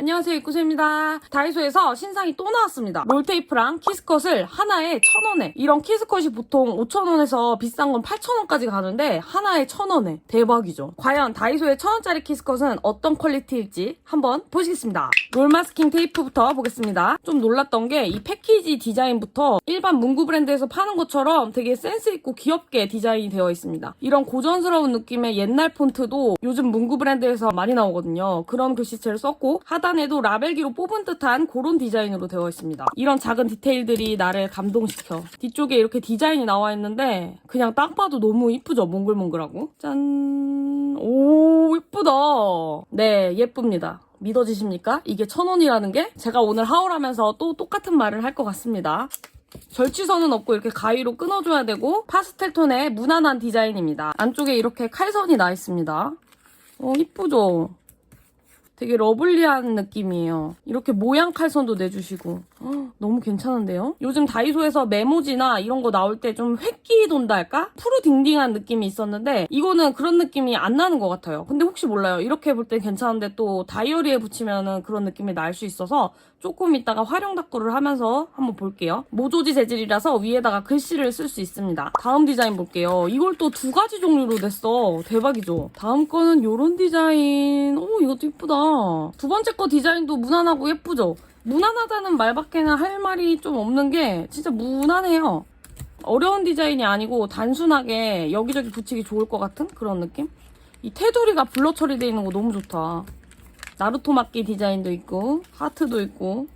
안녕하세요 입구세입니다. 다이소에서 신상이 또 나왔습니다. 롤테이프랑 키스컷을 하나에 1,000원에 이런 키스컷이 보통 5,000원에서 비싼 건 8,000원까지 가는데 하나에 1,000원에 대박이죠. 과연 다이소의 1,000원짜리 키스컷은 어떤 퀄리티일지 한번 보시겠습니다. 롤마스킹 테이프부터 보겠습니다. 좀 놀랐던 게 이 패키지 디자인부터 일반 문구 브랜드에서 파는 것처럼 되게 센스 있고 귀엽게 디자인이 되어 있습니다. 이런 고전스러운 느낌의 옛날 폰트도 요즘 문구 브랜드에서 많이 나오거든요. 그런 글씨체를 썼고 하 단에도 라벨기로 뽑은 듯한 그런 디자인으로 되어 있습니다. 이런 작은 디테일들이 나를 감동시켜. 뒤쪽에 이렇게 디자인이 나와 있는데 그냥 딱 봐도 너무 이쁘죠? 몽글몽글하고. 짠. 오, 이쁘다. 네, 예쁩니다. 믿어지십니까? 이게 천 원이라는 게? 제가 오늘 하울하면서 또 똑같은 말을 할 것 같습니다. 절취선은 없고 이렇게 가위로 끊어줘야 되고 파스텔 톤의 무난한 디자인입니다. 안쪽에 이렇게 칼선이 나 있습니다. 어, 이쁘죠? 되게 러블리한 느낌이에요. 이렇게 모양 칼선도 내주시고 헉, 너무 괜찮은데요? 요즘 다이소에서 메모지나 이런 거 나올 때 좀 획기 돈다 할까? 푸르딩딩한 느낌이 있었는데 이거는 그런 느낌이 안 나는 것 같아요. 근데 혹시 몰라요. 이렇게 볼때 괜찮은데 또 다이어리에 붙이면은 그런 느낌이 날 수 있어서 조금 있다가 활용 닦구를 하면서 한번 볼게요. 모조지 재질이라서 위에다가 글씨를 쓸 수 있습니다. 다음 디자인 볼게요. 이걸 또 두 가지 종류로 냈어. 대박이죠? 다음 거는 이런 디자인. 오, 이것도 이쁘다. 두 번째 거 디자인도 무난하고 예쁘죠? 무난하다는 말밖에는 할 말이 좀 없는 게 진짜 무난해요. 어려운 디자인이 아니고 단순하게 여기저기 붙이기 좋을 것 같은 그런 느낌? 이 테두리가 블러 처리되어 있는 거 너무 좋다. 나루토 막기 디자인도 있고 하트도 있고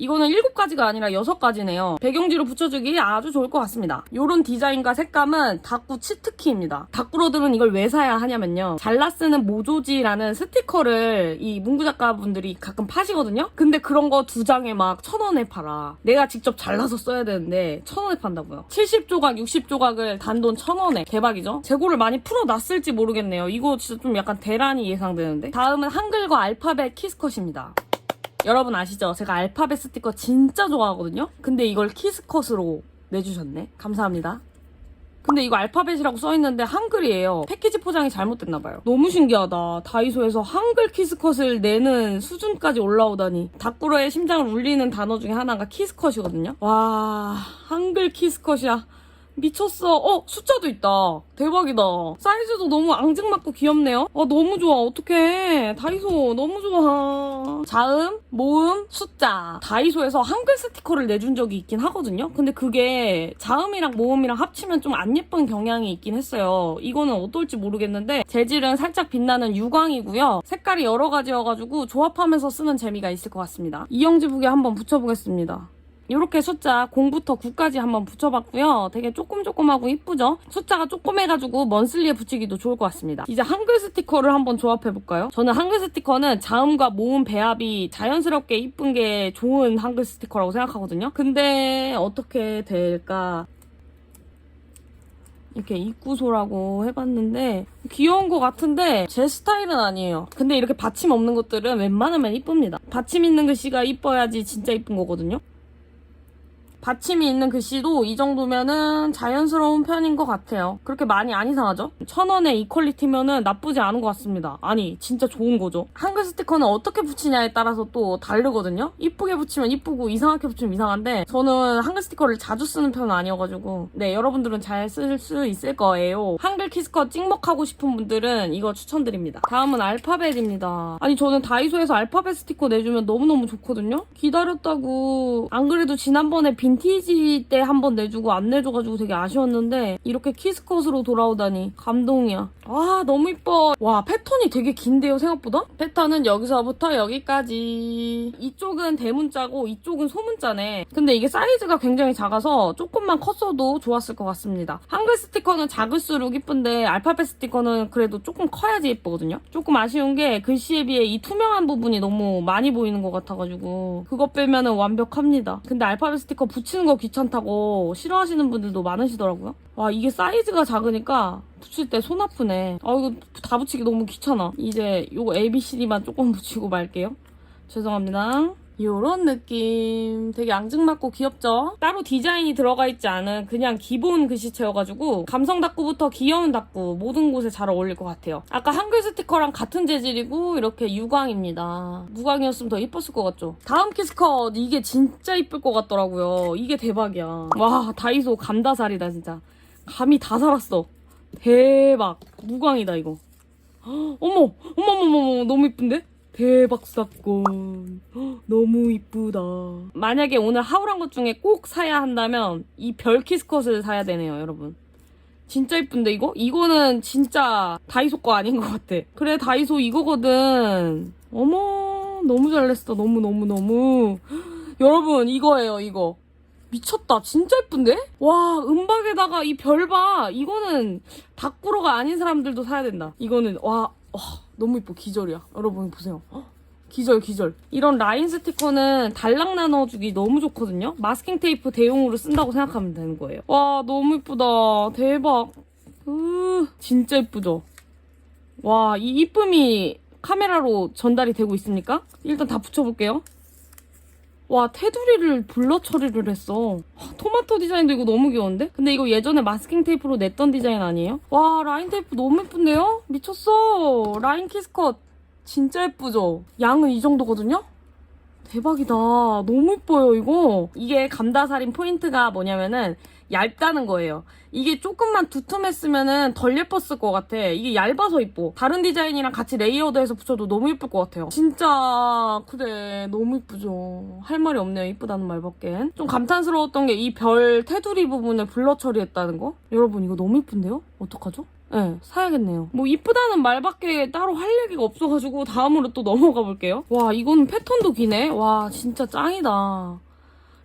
이거는 7가지가 아니라 6가지네요. 배경지로 붙여주기 아주 좋을 것 같습니다. 이런 디자인과 색감은 다꾸 치트키입니다. 다꾸로들은 이걸 왜 사야 하냐면요. 잘라 쓰는 모조지라는 스티커를 이 문구 작가분들이 가끔 파시거든요. 근데 그런 거 두 장에 막 천 원에 팔아. 내가 직접 잘라서 써야 되는데 천 원에 판다고요. 70조각, 60조각을 단돈 천 원에 대박이죠. 재고를 많이 풀어놨을지 모르겠네요. 이거 진짜 좀 약간 대란이 예상되는데. 다음은 한글과 알파벳 키스컷입니다. 여러분 아시죠? 제가 알파벳 스티커 진짜 좋아하거든요? 근데 이걸 키스컷으로 내주셨네. 감사합니다. 근데 이거 알파벳이라고 써있는데 한글이에요. 패키지 포장이 잘못됐나봐요. 너무 신기하다. 다이소에서 한글 키스컷을 내는 수준까지 올라오다니. 다꾸로의 심장을 울리는 단어 중에 하나가 키스컷이거든요. 와, 한글 키스컷이야. 미쳤어. 어, 숫자도 있다. 대박이다. 사이즈도 너무 앙증맞고 귀엽네요. 어, 너무 좋아. 어떡해. 다이소 너무 좋아. 자음, 모음, 숫자. 다이소에서 한글 스티커를 내준 적이 있긴 하거든요. 근데 그게 자음이랑 모음이랑 합치면 좀 안 예쁜 경향이 있긴 했어요. 이거는 어떨지 모르겠는데 재질은 살짝 빛나는 유광이고요. 색깔이 여러 가지여가지고 조합하면서 쓰는 재미가 있을 것 같습니다. 이영지 북에 한번 붙여보겠습니다. 이렇게 숫자 0부터 9까지 한번 붙여봤고요. 되게 조금 조금하고 이쁘죠? 숫자가 조그매가지고 먼슬리에 붙이기도 좋을 것 같습니다. 이제 한글 스티커를 한번 조합해볼까요? 저는 한글 스티커는 자음과 모음 배합이 자연스럽게 이쁜 게 좋은 한글 스티커라고 생각하거든요. 근데 어떻게 될까? 이렇게 입구소라고 해봤는데 귀여운 것 같은데 제 스타일은 아니에요. 근데 이렇게 받침 없는 것들은 웬만하면 이쁩니다. 받침 있는 글씨가 이뻐야지 진짜 이쁜 거거든요. 받침이 있는 글씨도 이 정도면은 자연스러운 편인 것 같아요. 그렇게 많이 안 이상하죠? 천 원의 이 퀄리티면은 나쁘지 않은 것 같습니다. 아니, 진짜 좋은 거죠. 한글 스티커는 어떻게 붙이냐에 따라서 또 다르거든요? 이쁘게 붙이면 이쁘고 이상하게 붙이면 이상한데 저는 한글 스티커를 자주 쓰는 편은 아니어가지고 네, 여러분들은 잘 쓸 수 있을 거예요. 한글 키스컷 찍먹하고 싶은 분들은 이거 추천드립니다. 다음은 알파벳입니다. 아니, 저는 다이소에서 알파벳 스티커 내주면 너무너무 좋거든요? 기다렸다고 안 그래도 지난번에 빈 티지 때 한 번 내주고 안 내줘가지고 되게 아쉬웠는데 이렇게 키스컷으로 돌아오다니 감동이야. 와 너무 이뻐. 와 패턴이 되게 긴데요 생각보다? 패턴은 여기서부터 여기까지. 이쪽은 대문자고 이쪽은 소문자네. 근데 이게 사이즈가 굉장히 작아서 조금만 컸어도 좋았을 것 같습니다. 한글 스티커는 작을수록 이쁜데 알파벳 스티커는 그래도 조금 커야지 예쁘거든요. 조금 아쉬운 게 글씨에 비해 이 투명한 부분이 너무 많이 보이는 것 같아가지고 그것 빼면은 완벽합니다. 근데 알파벳 스티커 붙이는 거 귀찮다고 싫어하시는 분들도 많으시더라고요. 와 이게 사이즈가 작으니까 붙일 때 손 아프네. 아 이거 다 붙이기 너무 귀찮아. 이제 요거 ABCD만 조금 붙이고 말게요. 죄송합니다. 요런 느낌. 되게 앙증맞고 귀엽죠? 따로 디자인이 들어가 있지 않은 그냥 기본 글씨체여가지고 감성 닭구부터 귀여운 닭구 모든 곳에 잘 어울릴 것 같아요. 아까 한글 스티커랑 같은 재질이고 이렇게 유광입니다. 무광이었으면 더 이뻤을 것 같죠? 다음 키스컷. 이게 진짜 이쁠 것 같더라고요. 이게 대박이야. 와 다이소 감다살이다 진짜. 감이 다 살았어. 대박. 무광이다 이거. 헉, 어머 어머 어머 어머 너무 이쁜데? 대박 사건 헉, 너무 이쁘다. 만약에 오늘 하울한 것 중에 꼭 사야 한다면 이 별 키스 컷을 사야 되네요 여러분. 진짜 이쁜데 이거? 이거는 진짜 다이소 거 아닌 것 같아. 그래 다이소 이거거든. 어머 너무 잘 냈어. 너무 너무 너무. 여러분 이거예요 이거. 미쳤다. 진짜 예쁜데? 와 은박에다가 이 별 봐. 이거는 닭구로가 아닌 사람들도 사야 된다. 이거는 와, 와 너무 이뻐. 기절이야. 여러분 보세요. 헉, 기절 기절. 이런 라인 스티커는 달랑 나눠주기 너무 좋거든요. 마스킹 테이프 대용으로 쓴다고 생각하면 되는 거예요. 와 너무 이쁘다. 대박. 으 진짜 이쁘죠? 와 이 이쁨이 카메라로 전달이 되고 있습니까? 일단 다 붙여볼게요. 와 테두리를 블러 처리를 했어. 하, 토마토 디자인도 이거 너무 귀여운데? 근데 이거 예전에 마스킹 테이프로 냈던 디자인 아니에요? 와 라인 테이프 너무 예쁜데요? 미쳤어. 라인 키스컷 진짜 예쁘죠? 양은 이 정도거든요? 대박이다. 너무 예뻐요 이거. 이게 감다살인 포인트가 뭐냐면은 얇다는 거예요. 이게 조금만 두툼했으면은 덜 예뻤을 것 같아. 이게 얇아서 예뻐. 다른 디자인이랑 같이 레이어드해서 붙여도 너무 예쁠 것 같아요. 진짜 그래. 너무 예쁘죠. 할 말이 없네요 예쁘다는 말밖엔. 좀 감탄스러웠던 게 이 별 테두리 부분을 블러 처리했다는 거? 여러분 이거 너무 예쁜데요? 어떡하죠? 네, 사야겠네요. 뭐 이쁘다는 말밖에 따로 할 얘기가 없어가지고 다음으로 또 넘어가 볼게요. 와, 이거는 패턴도 기네. 와, 진짜 짱이다.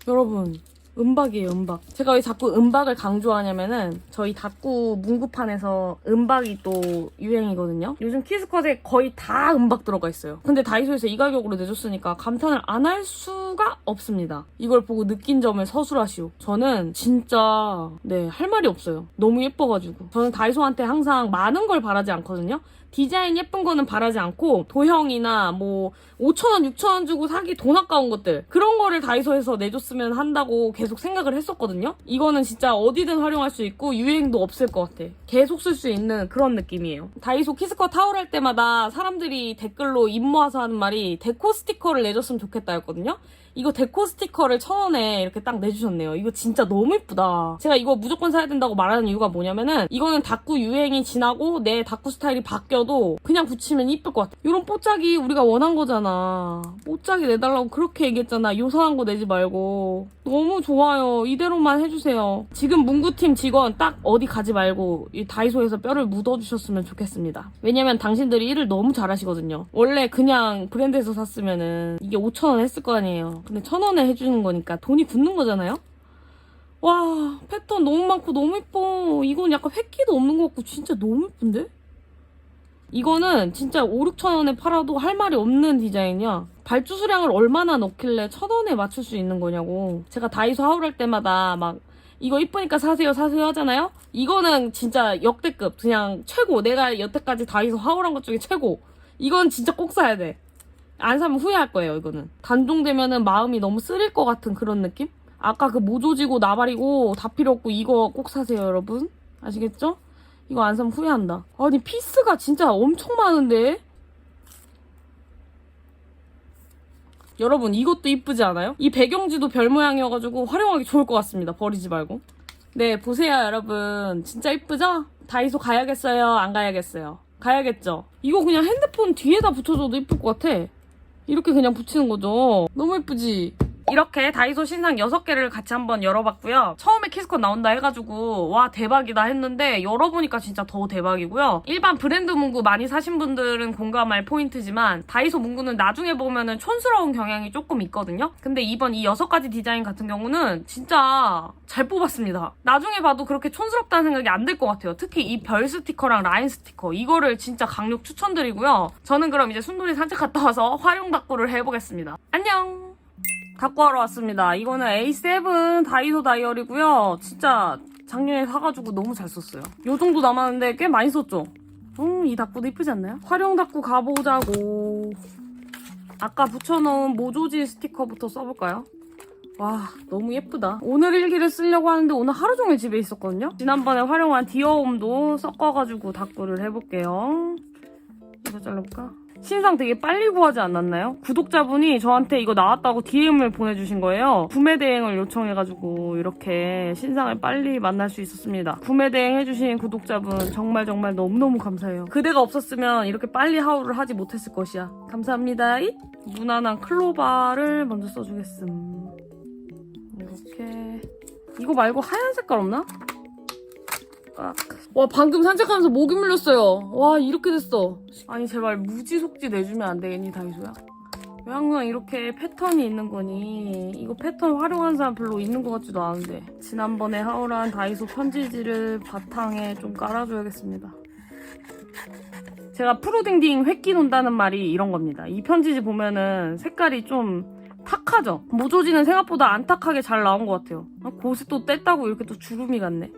여러분, 은박이에요, 은박. 제가 왜 자꾸 은박을 강조하냐면은 저희 닭구 문구판에서 은박이 또 유행이거든요. 요즘 키스컷에 거의 다 은박 들어가 있어요. 근데 다이소에서 이 가격으로 내줬으니까 감탄을 안 할 수가 없습니다. 이걸 보고 느낀 점을 서술하시오. 저는 진짜 네, 할 말이 없어요. 너무 예뻐가지고. 저는 다이소한테 항상 많은 걸 바라지 않거든요. 디자인 예쁜 거는 바라지 않고 도형이나 뭐 5천원, 6천원 주고 사기 돈 아까운 것들 그런 거를 다이소에서 내줬으면 한다고 계속 생각을 했었거든요. 이거는 진짜 어디든 활용할 수 있고 유행도 없을 것 같아. 계속 쓸 수 있는 그런 느낌이에요. 다이소 키스컷 타올 할 때마다 사람들이 댓글로 입 모아서 하는 말이 데코 스티커를 내줬으면 좋겠다였거든요. 이거 데코 스티커를 천 원에 이렇게 딱 내주셨네요. 이거 진짜 너무 예쁘다. 제가 이거 무조건 사야 된다고 말하는 이유가 뭐냐면은 이거는 닭구 유행이 지나고 내 닭구 스타일이 바뀌어도 그냥 붙이면 이쁠 것 같아. 이런 뽀짝이 우리가 원한 거잖아. 뽀짝이 내달라고 그렇게 얘기했잖아. 요상한 거 내지 말고. 너무 좋아요. 이대로만 해주세요. 지금 문구팀 직원 딱 어디 가지 말고 이 다이소에서 뼈를 묻어주셨으면 좋겠습니다. 왜냐면 당신들이 일을 너무 잘하시거든요. 원래 그냥 브랜드에서 샀으면은 이게 5천원 했을 거 아니에요. 근데 천 원에 해주는 거니까 돈이 굳는 거잖아요? 와, 패턴 너무 많고 너무 예뻐. 이건 약간 획기도 없는 것 같고 진짜 너무 예쁜데? 이거는 진짜 5, 6천 원에 팔아도 할 말이 없는 디자인이야. 발주 수량을 얼마나 넣길래 천 원에 맞출 수 있는 거냐고. 제가 다이소 하울할 때마다 막 이거 이쁘니까 사세요 사세요 하잖아요? 이거는 진짜 역대급 그냥 최고. 내가 여태까지 다이소 하울한 것 중에 최고. 이건 진짜 꼭 사야 돼. 안 사면 후회할 거예요, 이거는. 단종되면은 마음이 너무 쓰릴 것 같은 그런 느낌? 아까 그 모조지고 나발이고 다 필요 없고 이거 꼭 사세요, 여러분. 아시겠죠? 이거 안 사면 후회한다. 아니, 피스가 진짜 엄청 많은데? 여러분, 이것도 이쁘지 않아요? 이 배경지도 별 모양이어가지고 활용하기 좋을 것 같습니다. 버리지 말고. 네, 보세요, 여러분. 진짜 이쁘죠? 다이소 가야겠어요? 안 가야겠어요? 가야겠죠? 이거 그냥 핸드폰 뒤에다 붙여줘도 이쁠 것 같아. 이렇게 그냥 붙이는 거죠. 너무 예쁘지? 이렇게 다이소 신상 6개를 같이 한번 열어봤고요. 처음에 키스컷 나온다 해가지고 와 대박이다 했는데 열어보니까 진짜 더 대박이고요. 일반 브랜드 문구 많이 사신 분들은 공감할 포인트지만 다이소 문구는 나중에 보면은 촌스러운 경향이 조금 있거든요. 근데 이번 이 6가지 디자인 같은 경우는 진짜 잘 뽑았습니다. 나중에 봐도 그렇게 촌스럽다는 생각이 안 들 것 같아요. 특히 이 별 스티커랑 라인 스티커 이거를 진짜 강력 추천드리고요. 저는 그럼 이제 순돌이 산책 갔다 와서 활용 닭구를 해보겠습니다. 안녕! 갖고 하러 왔습니다. 이거는 A7 다이소 다이어리고요. 진짜 작년에 사가지고 너무 잘 썼어요. 요 정도 남았는데 꽤 많이 썼죠? 음, 이 닭구도 이쁘지 않나요? 활용 닭구 가보자고. 아까 붙여놓은 모조지 스티커부터 써볼까요? 와 너무 예쁘다 오늘 일기를 쓰려고 하는데 오늘 하루 종일 집에 있었거든요 지난번에 활용한 디어홈도 섞어가지고 다꾸를 해볼게요 이거 잘라볼까? 신상 되게 빨리 구하지 않았나요? 구독자분이 저한테 이거 나왔다고 DM을 보내주신 거예요. 구매 대행을 요청해가지고 이렇게 신상을 빨리 만날 수 있었습니다. 구매 대행 해주신 구독자분 정말 정말 너무너무 감사해요. 그대가 없었으면 이렇게 빨리 하울을 하지 못했을 것이야. 감사합니다. 무난한 클로바를 먼저 써주겠음. 이렇게. 이거 말고 하얀 색깔 없나? 깍. 와 방금 산책하면서 목이 물렸어요 와 이렇게 됐어 아니 제발 무지 속지 내주면 안 되겠니 다이소야? 왜 항상 이렇게 패턴이 있는 거니 이거 패턴 활용하는 사람 별로 있는 것 같지도 않은데 지난번에 하울한 다이소 편지지를 바탕에 좀 깔아줘야겠습니다 제가 프로딩딩 획기 논다는 말이 이런 겁니다 이 편지지 보면은 색깔이 좀 탁하죠? 모조지는 생각보다 안 탁하게 잘 나온 것 같아요. 아, 곳에 또 뗐다고 이렇게 또 주름이 갔네.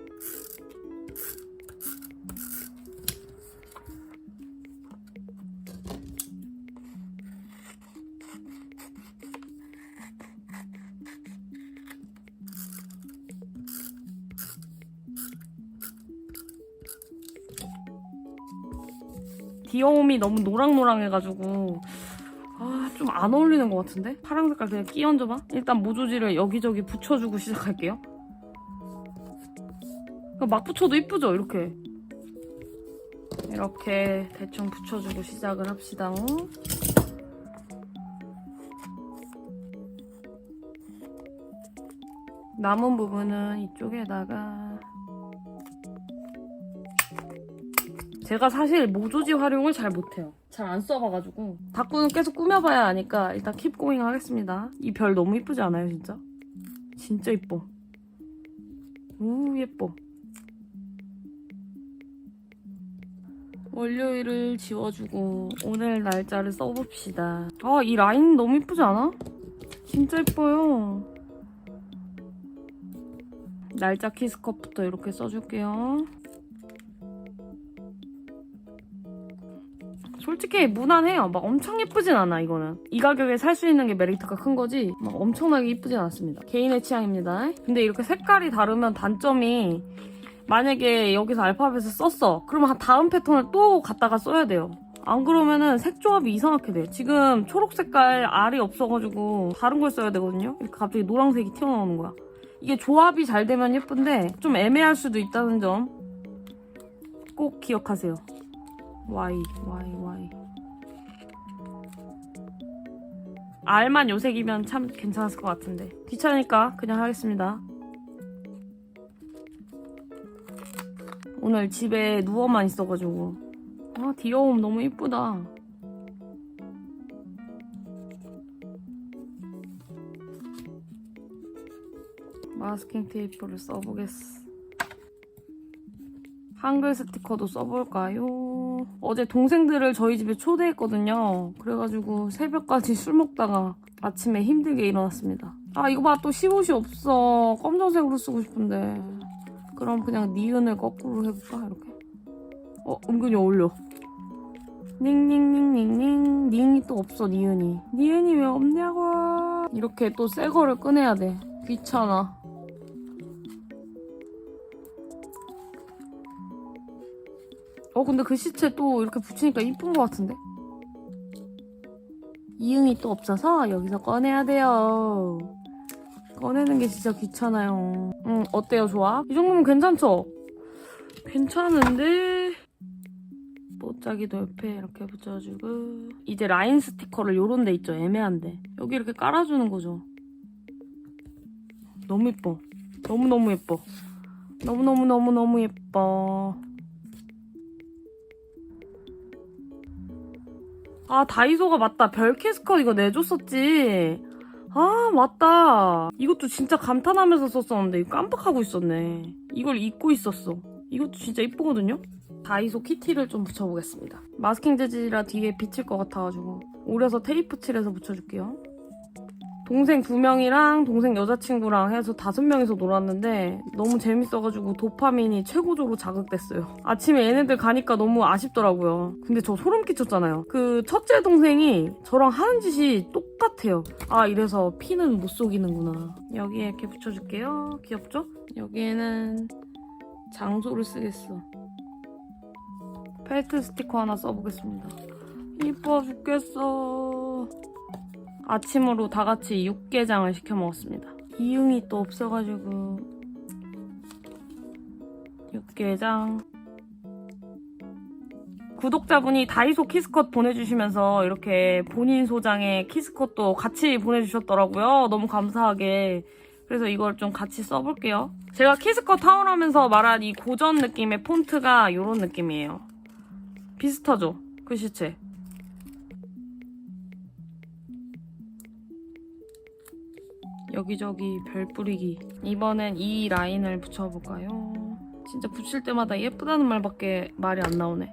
디어홈이 너무 노랑노랑해가지고 아, 좀 안 어울리는 것 같은데? 파랑 색깔 그냥 끼 얹어봐. 일단 모조지를 여기저기 붙여주고 시작할게요. 막 붙여도 이쁘죠? 이렇게. 이렇게 대충 붙여주고 시작을 합시다. 남은 부분은 이쪽에다가 제가 사실 모조지 활용을 잘 못해요. 잘 안 써봐가지고 다꾸는 계속 꾸며봐야 아니까 일단 킵고잉 하겠습니다. 이 별 너무 이쁘지 않아요 진짜? 진짜 이뻐. 우 예뻐. 월요일을 지워주고 오늘 날짜를 써봅시다. 아 이 라인 너무 이쁘지 않아? 진짜 이뻐요. 날짜 키스컵부터 이렇게 써줄게요. 솔직히 무난해요. 막 엄청 예쁘진 않아, 이거는. 이 가격에 살 수 있는 게 메리트가 큰 거지, 막 엄청나게 예쁘진 않습니다. 개인의 취향입니다. 근데 이렇게 색깔이 다르면 단점이, 만약에 여기서 알파벳을 썼어. 그러면 다음 패턴을 또 갖다가 써야 돼요. 안 그러면은 색 조합이 이상하게 돼. 지금 초록 색깔 알이 없어가지고 다른 걸 써야 되거든요. 이렇게 갑자기 노란색이 튀어나오는 거야. 이게 조합이 잘 되면 예쁜데 좀 애매할 수도 있다는 점 꼭 기억하세요. Y, Y, Y. R만 요색이면 참 괜찮았을 것 같은데. 귀찮으니까 그냥 하겠습니다. 오늘 집에 누워만 있어가지고. 아, 디어홈 너무 이쁘다. 마스킹 테이프를 써보겠어. 한글 스티커도 써볼까요? 어제 동생들을 저희 집에 초대했거든요. 그래가지고 새벽까지 술 먹다가 아침에 힘들게 일어났습니다. 아 이거 봐 또 시옷이 없어. 검정색으로 쓰고 싶은데. 그럼 그냥 니은을 거꾸로 해볼까 이렇게. 어 은근히 어울려. 닝닝닝닝닝 닝이 또 없어 니은이. 니은이 왜 없냐고. 이렇게 또 새 거를 꺼내야 돼. 귀찮아. 어 근데 그 시체 또 이렇게 붙이니까 이쁜 것 같은데? 이응이 또 없어서 여기서 꺼내야 돼요. 꺼내는 게 진짜 귀찮아요. 응 어때요 좋아? 이 정도면 괜찮죠? 괜찮은데 뽀짝이도 옆에 이렇게 붙여주고 이제 라인 스티커를 요런 데 있죠 애매한데 여기 이렇게 깔아주는 거죠. 너무 예뻐. 너무너무 예뻐. 너무너무너무너무 예뻐. 아 다이소가 맞다. 별캐스커 이거 내줬었지. 아 맞다. 이것도 진짜 감탄하면서 썼었는데 깜빡하고 있었네. 이걸 잊고 있었어. 이것도 진짜 이쁘거든요? 다이소 키티를 좀 붙여보겠습니다. 마스킹 재질이라 뒤에 비칠 것 같아가지고. 오려서 테이프 칠해서 붙여줄게요 동생 두 명이랑 동생 여자친구랑 해서 다섯 명이서 놀았는데 너무 재밌어가지고 도파민이 최고조로 자극됐어요. 아침에 얘네들 가니까 너무 아쉽더라고요. 근데 저 소름 끼쳤잖아요. 그 첫째 동생이 저랑 하는 짓이 똑같아요. 아 이래서 피는 못 속이는구나. 여기에 이렇게 붙여줄게요. 귀엽죠? 여기에는 장소를 쓰겠어. 펠트 스티커 하나 써보겠습니다. 이뻐 죽겠어. 아침으로 다 같이 육개장을 시켜 먹었습니다. 이응이 또 없어가지고 육개장. 구독자분이 다이소 키스컷 보내주시면서 이렇게 본인 소장의 키스컷도 같이 보내주셨더라고요. 너무 감사하게. 그래서 이걸 좀 같이 써볼게요. 제가 키스컷 타운하면서 말한 이 고전 느낌의 폰트가 이런 느낌이에요. 비슷하죠? 글씨체. 여기저기 별 뿌리기. 이번엔 이 라인을 붙여볼까요? 진짜 붙일 때마다 예쁘다는 말밖에 말이 안 나오네.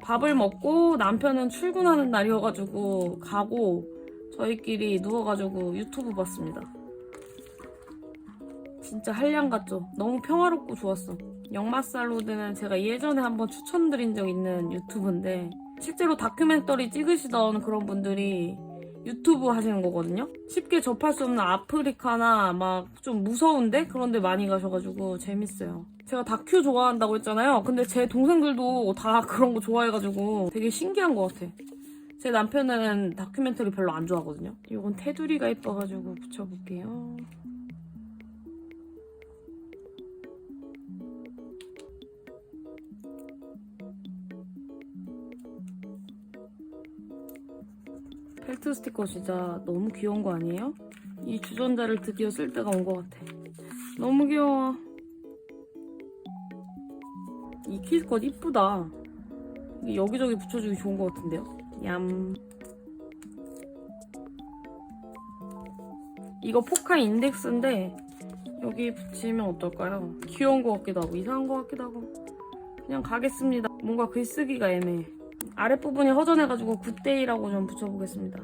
밥을 먹고 남편은 출근하는 날이어가지고 가고 저희끼리 누워가지고 유튜브 봤습니다. 진짜 한량 같죠? 너무 평화롭고 좋았어. 영마살로드는 제가 예전에 한번 추천드린 적 있는 유튜브인데 실제로 다큐멘터리 찍으시던 그런 분들이 유튜브 하시는 거거든요. 쉽게 접할 수 없는 아프리카나 막 좀 무서운데 그런데 많이 가셔가지고 재밌어요. 제가 다큐 좋아한다고 했잖아요. 근데 제 동생들도 다 그런 거 좋아해가지고 되게 신기한 것 같아. 제 남편은 다큐멘터리 별로 안 좋아하거든요. 이건 테두리가 예뻐가지고 붙여볼게요. 펠트 스티커 진짜 너무 귀여운 거 아니에요? 이 주전자를 드디어 쓸 때가 온 것 같아. 너무 귀여워. 이 키스컷 이쁘다. 여기저기 붙여주기 좋은 것 같은데요? 얌. 이거 포카 인덱스인데 여기 붙이면 어떨까요? 귀여운 것 같기도 하고 이상한 것 같기도 하고 그냥 가겠습니다. 뭔가 글쓰기가 애매해. 아랫부분이 허전해가지고 굿데이라고 좀 붙여보겠습니다.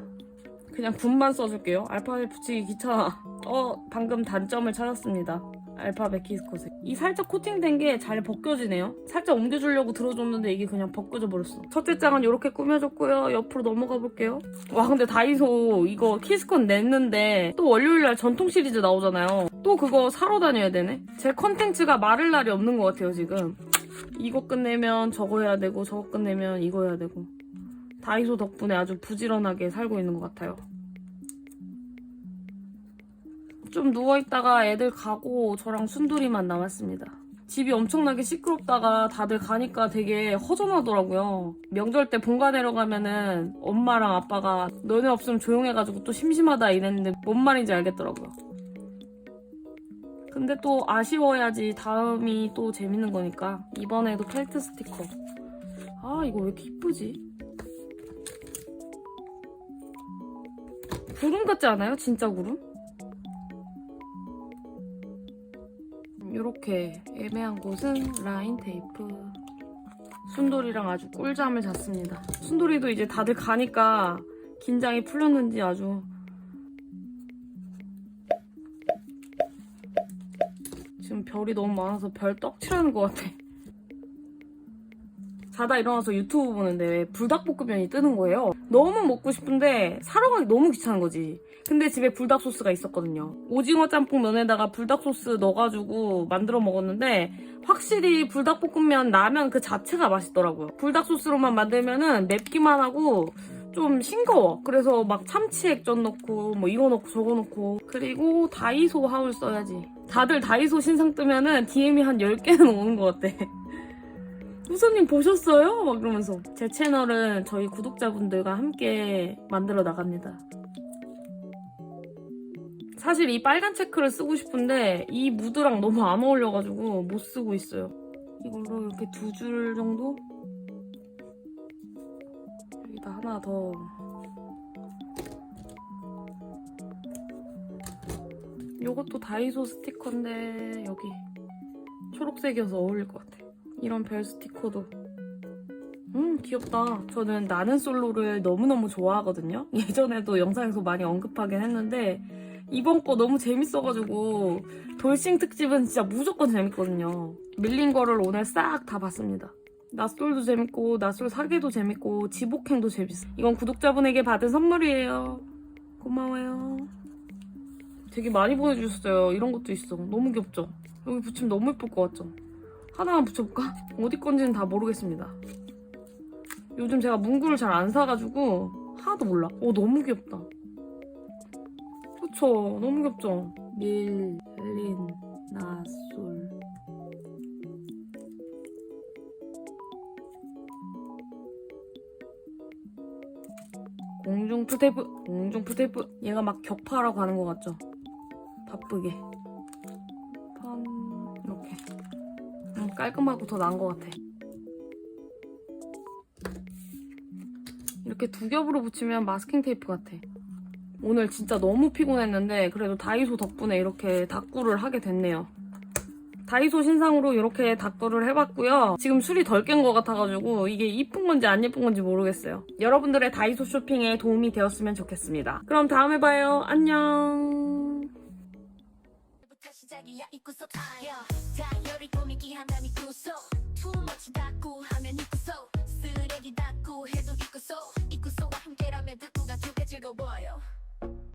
그냥 굿만 써줄게요. 알파벳 붙이기 귀찮아. 어, 방금 단점을 찾았습니다. 알파벳 키스컷에. 이 살짝 코팅된 게 잘 벗겨지네요. 살짝 옮겨주려고 들어줬는데 이게 그냥 벗겨져 버렸어. 첫째 장은 이렇게 꾸며줬고요. 옆으로 넘어가 볼게요. 와, 근데 다이소 이거 키스컷 냈는데 또 월요일날 전통 시리즈 나오잖아요. 또 그거 사러 다녀야 되네. 제 컨텐츠가 마를 날이 없는 것 같아요, 지금. 이거 끝내면 저거 해야 되고 저거 끝내면 이거 해야 되고 다이소 덕분에 아주 부지런하게 살고 있는 것 같아요. 좀 누워있다가 애들 가고 저랑 순돌이만 남았습니다. 집이 엄청나게 시끄럽다가 다들 가니까 되게 허전하더라고요. 명절 때 본가 내려가면은 엄마랑 아빠가 너네 없으면 조용해가지고 또 심심하다 이랬는데 뭔 말인지 알겠더라고요. 근데 또 아쉬워야지 다음이 또 재밌는 거니까 이번에도 펠트 스티커 아 이거 왜 이렇게 이쁘지? 구름 같지 않아요? 진짜 구름? 이렇게 애매한 곳은 라인 테이프 순돌이랑 아주 꿀잠을 잤습니다 순돌이도 이제 다들 가니까 긴장이 풀렸는지 아주 지금 별이 너무 많아서 별 떡칠하는 것 같아. 자다 일어나서 유튜브 보는데 왜 불닭볶음면이 뜨는 거예요. 너무 먹고 싶은데 사러 가기 너무 귀찮은 거지. 근데 집에 불닭 소스가 있었거든요. 오징어 짬뽕 면에다가 불닭 소스 넣어가지고 만들어 먹었는데 확실히 불닭볶음면 라면 그 자체가 맛있더라고요. 불닭 소스로만 만들면은 맵기만 하고 좀 싱거워. 그래서 막 참치 액젓 넣고 뭐 이거 넣고 저거 넣고 그리고 다이소 하울 써야지. 다들 다이소 신상 뜨면은 DM이 한 10개는 오는 것 같아. 우선님 보셨어요? 막 그러면서. 제 채널은 저희 구독자분들과 함께 만들어 나갑니다. 사실 이 빨간 체크를 쓰고 싶은데 이 무드랑 너무 안 어울려가지고 못 쓰고 있어요. 이걸로 이렇게 두 줄 정도? 여기다 하나 더. 요것도 다이소 스티커인데 여기 초록색이어서 어울릴 것 같아. 이런 별 스티커도 음 귀엽다. 저는 나는 솔로를 너무너무 좋아하거든요. 예전에도 영상에서 많이 언급하긴 했는데 이번 거 너무 재밌어가지고 돌싱 특집은 진짜 무조건 재밌거든요. 밀린 거를 오늘 싹 다 봤습니다. 낯솔도 재밌고 낯솔 사계도 재밌고 지복행도 재밌어. 이건 구독자분에게 받은 선물이에요. 고마워요. 되게 많이 보내주셨어요. 이런 것도 있어. 너무 귀엽죠? 여기 붙이면 너무 예쁠 것 같죠? 하나만 붙여볼까? 어디 건지는 다 모르겠습니다. 요즘 제가 문구를 잘 안 사가지고 하나도 몰라. 어 너무 귀엽다. 그쵸? 너무 귀엽죠? 밀, 린, 나, 솔. 공중 풀테이프, 공중 풀테이프. 얘가 막 격파하라고 하는 것 같죠? 바쁘게. pan 이렇게. 음, 깔끔하고 더 나은 것 같아. 이렇게 두 겹으로 붙이면 마스킹 테이프 같아. 오늘 진짜 너무 피곤했는데 그래도 다이소 덕분에 이렇게 닦구를 하게 됐네요. 다이소 신상으로 이렇게 닦구를 해봤고요. 지금 술이 덜 깬 것 같아가지고 이게 이쁜 건지 안 예쁜 건지 모르겠어요. 여러분들의 다이소 쇼핑에 도움이 되었으면 좋겠습니다. 그럼 다음에 봐요. 안녕. 입구서 타요 다이어리 꾸미기 하면 입구소. 투머치 닫고 하면 입구소. 쓰레기 닫고 해도 입구소. 입구소와 함께라면 듣고가 두개 즐거워요